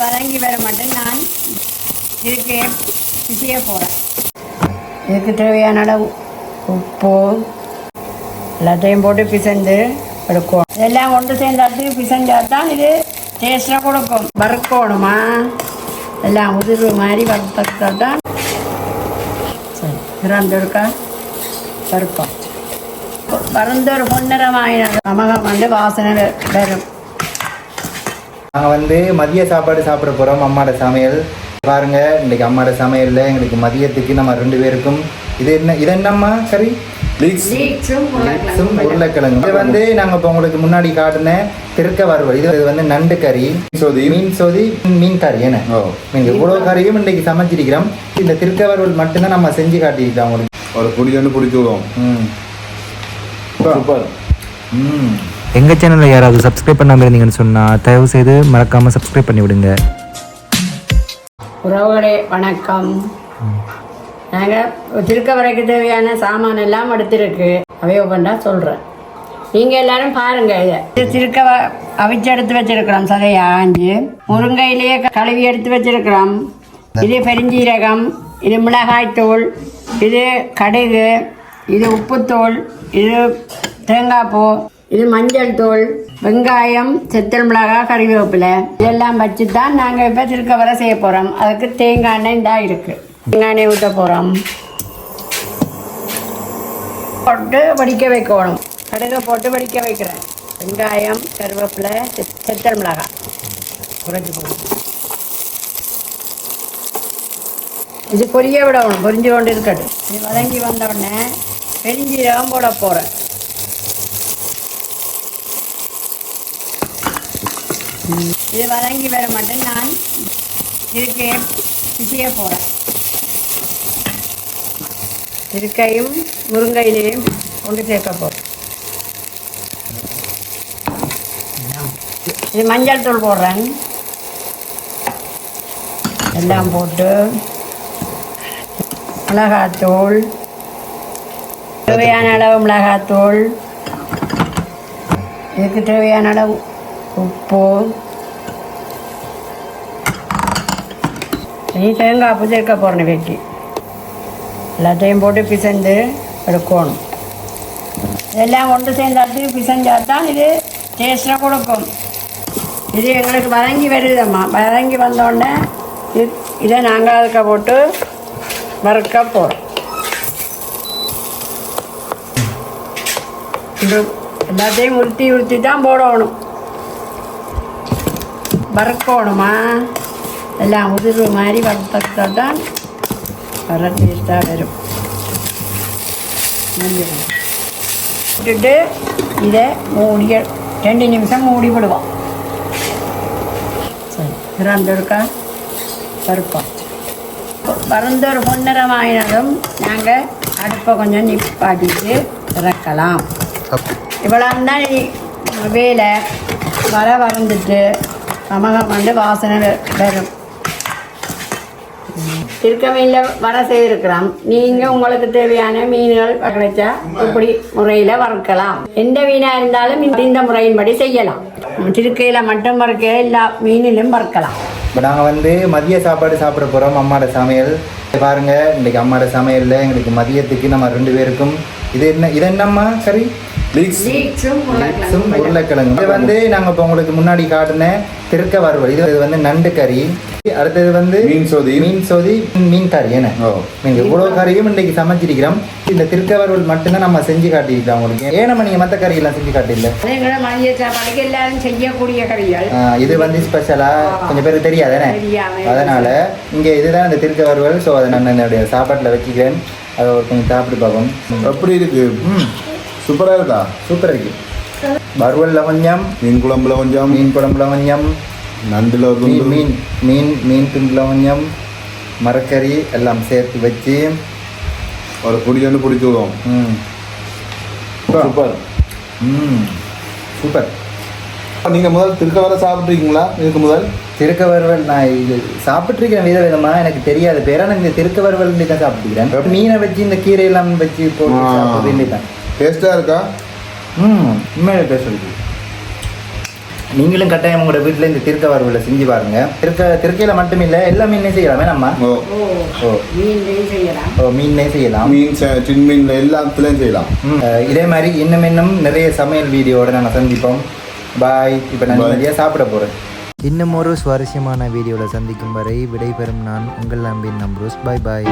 வதங்கி வர மட்டும் நான் இதுக்கு பிசைய போகிறேன் இதுக்கு தேவையான அளவு உப்பு எல்லாத்தையும் போட்டு பிசைந்து எடுக்கும் இதெல்லாம் கொண்டு சேர்ந்தாட்டு பிசைஞ்சா தான் இது டேஸ்ட்டாக கொடுக்கும். வறுக்கணுமா? எல்லாம் உதிர்வு மாதிரி வறுத்தா தான் சரி திறந்து இருக்கா வறுப்போம். வறந்த ஒரு பொன்னிறமாயின நமகம் வந்து வாசனை வரும். நாங்கள் வந்து மதிய சாப்பாடு சாப்பிட போகிறோம் அம்மாவோட சமையல். பாருங்க இன்னைக்கு அம்மாவோட சமையலில் எங்களுக்கு மதியத்துக்கு நம்ம ரெண்டு பேருக்கும் இது என்ன இது என்னம்மா? கறி லீக்ஸும் உருளைக்கிழங்கு இது வந்து நாங்கள் இப்போ உங்களுக்கு முன்னாடி காட்டின திருக்க வறுவல். இது இது வந்து நண்டு கறி சோதி. மீன் சோதி மீன் கறி என்ன? ஓ. மீன் இவ்வளோ கறியும் இன்னைக்கு சமைச்சிருக்கிறோம். இந்த திருக்க வறுவல் மட்டும்தான் நம்ம செஞ்சு காட்டியிருக்கோம் உங்களுக்கு ஒரு புடி பிடிச்சி விடுவோம். ம். சூப்பர். ம். எங்கள் சேனலில் யாராவது சப்ஸ்கிரைப் பண்ணாமல் இருந்தீங்கன்னு சொன்னால் தயவு செய்து மறக்காமல் சப்ஸ்கிரைப் பண்ணி விடுங்க உறவுகளே வணக்கம். நாங்கள் திருக்க வரைக்கு தேவையான சாமான் எல்லாம் எடுத்துருக்கு. அவைய பண்ணா சொல்கிறேன் நீங்கள் எல்லாரும் பாருங்க இதை. திருக்க அவிச்சு எடுத்து வச்சிருக்கிறோம். சதையை ஆஞ்சு. முருங்கையிலேயே கழுவி எடுத்து வச்சிருக்கிறோம். இது பெருஞ்சீரகம் இது மிளகாய்த்தூள் இது கடுகு இது உப்புத்தூள் இது தேங்காய் பூ. இது மஞ்சள் தூள் வெங்காயம் செத்தல் மிளகாய் கறிவேப்பிலை. இதெல்லாம் வச்சு தான் நாங்கள் இப்போ திருக்கவரை செய்ய போகிறோம் அதுக்கு தேங்காய் எண்ணெய் இதாக இருக்குது தேங்காய் எண்ணெய் ஊற்ற போகிறோம் போட்டு வடிக்க வைக்கணும். கடுகை போட்டு வடிக்க வைக்கிறேன். வெங்காயம் கருவேப்பிலை செத்தல் மிளகாய் குறைஞ்சி போகணும். இது பொரிய விடணும். பொரிஞ்சு கொண்டு இருக்கட்டும். இது வதங்கி வந்த உடனே பெருஞ்சீரகம் போட போகிறேன் இது வதங்கி வர மட்டும் நான் இதுக்கு பிசைய போகிறேன் இருக்கையும் முருங்கையிலையும் கொண்டு சேர்க்க போகிறேன் இது மஞ்சள் தூள் போடுறேன். எல்லாம் போட்டு மிளகாத்தூள் தேவையான அளவு மிளகாத்தூள். இதுக்கு தேவையான அளவு உப்பு. இனி தேங்காய் பூ போகிறேன் வெட்டி எல்லாத்தையும் போட்டு பிசைந்து எடுக்கணும். இதெல்லாம் கொண்டு சேர்ந்தாட்டு பிசைஞ்சா தான் இது டேஸ்ட்டாக கொடுக்கும். இது எங்களுக்கு வதங்கி வருதம்மா. வதங்கி வந்தோடனே இது இதை நாங்கள் அதுக்க போட்டு வறுக்க போகிறோம் இது எல்லாத்தையும் உருத்தி உருத்தி தான் போடணும். வறுக்கணுமா எல்லாம் உதிர்வு மாதிரி வறுத்தா தான் வர டேஸ்ட்டாக வரும். விட்டுட்டு இதை மூடி ரெண்டு நிமிஷம் மூடி விடுவோம். சரி திறந்து இருக்கா பருப்போம். பறந்த ஒரு பொன்னிறமாயினதும் நாங்கள் அடுப்பை கொஞ்சம் நிப்பாட்டிட்டு இறக்கலாம் இவ்வளோ தான் வேலை. வர வறந்துட்டு நமகம் வந்து வாசனை வரும். திருக்க மீனில் வர செய்திருக்கிறோம். நீங்கள் உங்களுக்கு தேவையான மீன்கள் கிடைச்சா இப்படி முறையில் வறுக்கலாம். எந்த மீனாக இருந்தாலும் இந்த- முறையின்படி செய்யலாம். திருக்கையில் மட்டும் வறுக்க எல்லா மீனிலும் வறுக்கலாம். இப்போ நாங்கள் வந்து மதிய சாப்பாடு சாப்பிட போகிறோம் அம்மாவோட சமையல். பாருங்க இன்னைக்கு அம்மாவோட சமையலில் எங்களுக்கு மதியத்துக்கு நம்ம ரெண்டு பேருக்கும். இது என்ன இது என்னம்மா சரி லீக்ஸும் உருளைக்கிழங்கு. இது வந்து நாங்கள் இப்போ உங்களுக்கு முன்னாடி காட்டின திருக்க வறுவல். இது இது வந்து நண்டு கறி. அடுத்தது வந்து மீன் சோதி. மீன் சோதி மீன் கறி. என்ன? ஓ. மீன். இவ்வளோ கறியும் இன்னைக்கு சமைச்சிருக்கிறோம். இந்த திருக்க வறுவல் மட்டும்தான் நம்ம செஞ்சு காட்டியிருக்கோம் உங்களுக்கு. ஏன் நம்ம நீங்கள் மற்ற கறியெல்லாம் செஞ்சு சாப்பாடுக்கு எல்லாரும் செய்யக்கூடிய கறிகள். இது வந்து ஸ்பெஷலா கொஞ்சம் பேருக்கு தெரியாதானே. அதனால இங்க இதுதான் இந்த திருக்க வறுவல். ஸோ அதை நான் என்னுடைய சாப்பாட்டில் வச்சுக்கிறேன் அதை ஒரு கொஞ்சம் சாப்பிட்டு பார்ப்போம். எப்படி இருக்கு? ம். சூப்பராக இருக்கா சூப்பர் இருக்கு வறுவல்ல கொஞ்சம் மீன் குழம்புல கொஞ்சம் மீன் குழம்புல கொஞ்சம் நண்டுல மீன் துண்டு. மீன் மீன் மீன் துண்டுல கொஞ்சம் மரக்கறி எல்லாம் சேர்த்து வச்சு ஒரு புடி ஒன்று பிடிச்சி விடுவோம் ம் சூப்பர் ம் சூப்பர் நீங்க முதல் திருக்க வர சாப்பிட்ருக்கீங்களா இதுக்கு முதல்? திருக்க வறுவல் நான் இது சாப்பிட்ருக்கேன் வித விதமா எனக்கு தெரியாது. பேரா நான் இந்த திருக்க வறுவல் தான் சாப்பிட்டுக்கிறேன். மீனை வச்சு இந்த கீரை எல்லாம் வச்சு போட்டு. சாப்பிட்றது இல்லை தான் டேஸ்டா இருக்கா? ம் உண்மையில பேசுறது நீங்களும் கட்டாயம் உங்களோட வீட்டில் இந்த திருக்க வறுவலை செஞ்சு பாருங்க. திருக்க திருக்கையில் மட்டும் இல்லை எல்லா மீனையும் செய்யலாமே நம்ம? ஓ. ஓ மீன்லையும் செய்யலாம். ஓ மீனே செய்யலாம். மீன் ச- சின் மீன்ல எல்லாத்துலயும் செய்யலாம். இதே மாதிரி இன்னும் இன்னும் நிறைய சமையல் வீடியோவோட நாங்கள் சந்திப்போம். பாய் இப்போ நான் Bye. நிம்மதியாக சாப்பிட போகிறேன் இன்னும் ஒரு சுவாரஸ்யமான வீடியோவில் சந்திக்கும் வரை விடைபெறும் நான் உங்கள் அன்பின் நம்ப்ரூஸ் பாய் பாய்